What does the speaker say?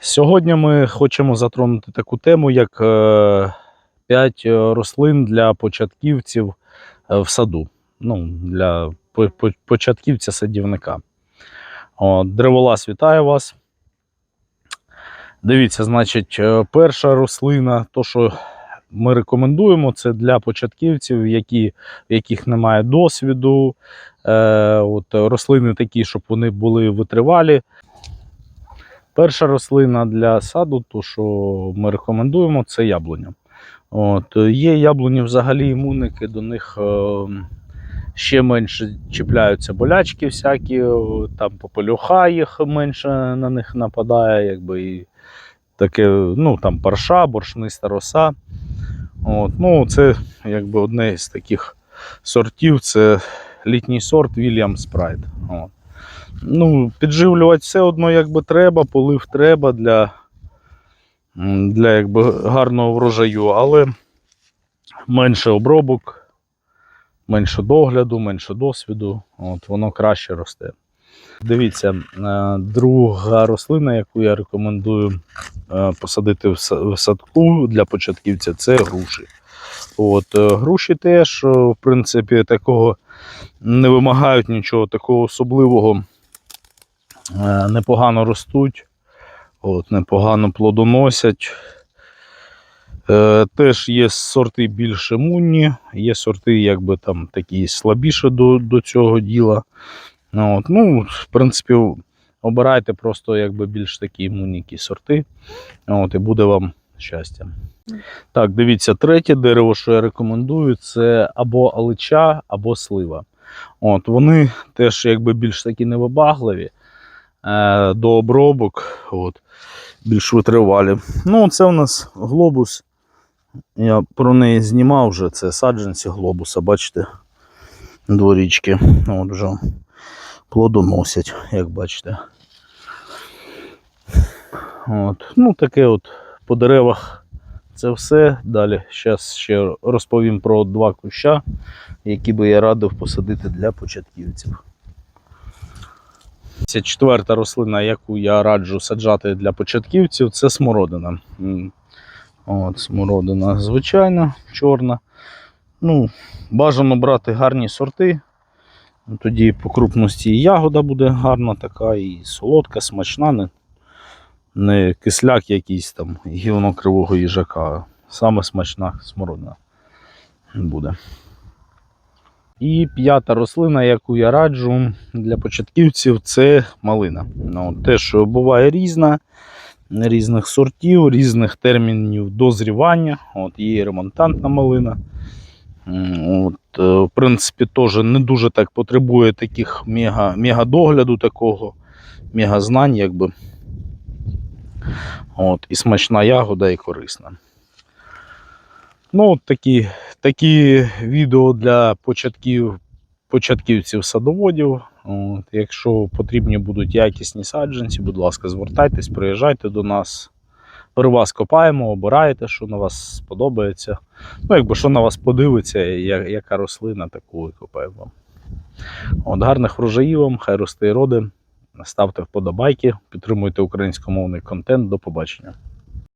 Сьогодні ми хочемо затронути таку тему, як 5 рослин для початківців е, в саду. Ну, для по- по- початківця садівника. От, Древолаз вітаю вас. Дивіться, значить, е, перша рослина, то, що ми рекомендуємо, це для початківців, які, яких немає досвіду. Е, от, рослини такі, щоб вони були витривалі. Перша рослина для саду, то що ми рекомендуємо, це яблуня. От, є яблуні взагалі імунники, до них е, ще менше чіпляються болячки всякі, е, там попелюха їх менше на них нападає, якби і таке, ну там парша, боршниста роса. От, ну, це якби одне з таких сортів, це літній сорт William Sprite. От. Ну, підживлювати все одно якби треба, полив треба для, для якби гарного врожаю, але менше обробок, менше догляду, менше досвіду, от, воно краще росте. Дивіться, е, друга рослина, яку я рекомендую е, посадити в садку для початківця, це груші. От, е, груші теж, в принципі, такого не вимагають нічого такого особливого. Е, Непогано ростуть, от, непогано плодоносять. Е, теж є сорти більш імунні, є сорти, якби там такі слабіше до, до цього діла. Ну, От, ну, в принципі, обирайте просто якби більш такі імунні сорти. От, і буде вам щастя. Так, дивіться, третє дерево, що я рекомендую, це або алича, або слива. От, вони теж якби більш такі невибагливі до обробок, от, більш витривалі. Ну, це у нас глобус. Я про неї знімав вже. Це саджанці глобуса, бачите, дворічки. От вже плодоносять, як бачите. От. Ну, таке от по деревах це все. Далі зараз ще розповім про два куща, які би я радив посадити для початківців. Четверта рослина, яку я раджу саджати для початківців, це смородина. От, смородина звичайна, чорна. Ну, бажано брати гарні сорти. Ну, Тоді по крупності ягода буде гарна така, і солодка, смачна, не, не кисляк якийсь там гівно кривого їжака. Саме смачна смородина буде. І п'ята рослина, яку я раджу для початківців, це малина. Ну, теж буває різна, різних сортів, різних термінів дозрівання. От є ремонтантна малина. От, е, в принципі, теж не дуже так потребує таких мега, мега догляду, такого, мега знань, якби. От, і смачна ягода, і корисна. Ну, от такі, такі відео для початків, початківців садоводів. От, якщо потрібні будуть якісні саджанці, будь ласка, звертайтесь, приїжджайте до нас. Вас копаємо, обираєте, що на вас сподобається. Ну, якби що на вас подивиться, яка рослина, таку і копаємо вам. От, гарних врожаїв вам, хай росте і роди. Ставте вподобайки, підтримуйте українськомовний контент. До побачення.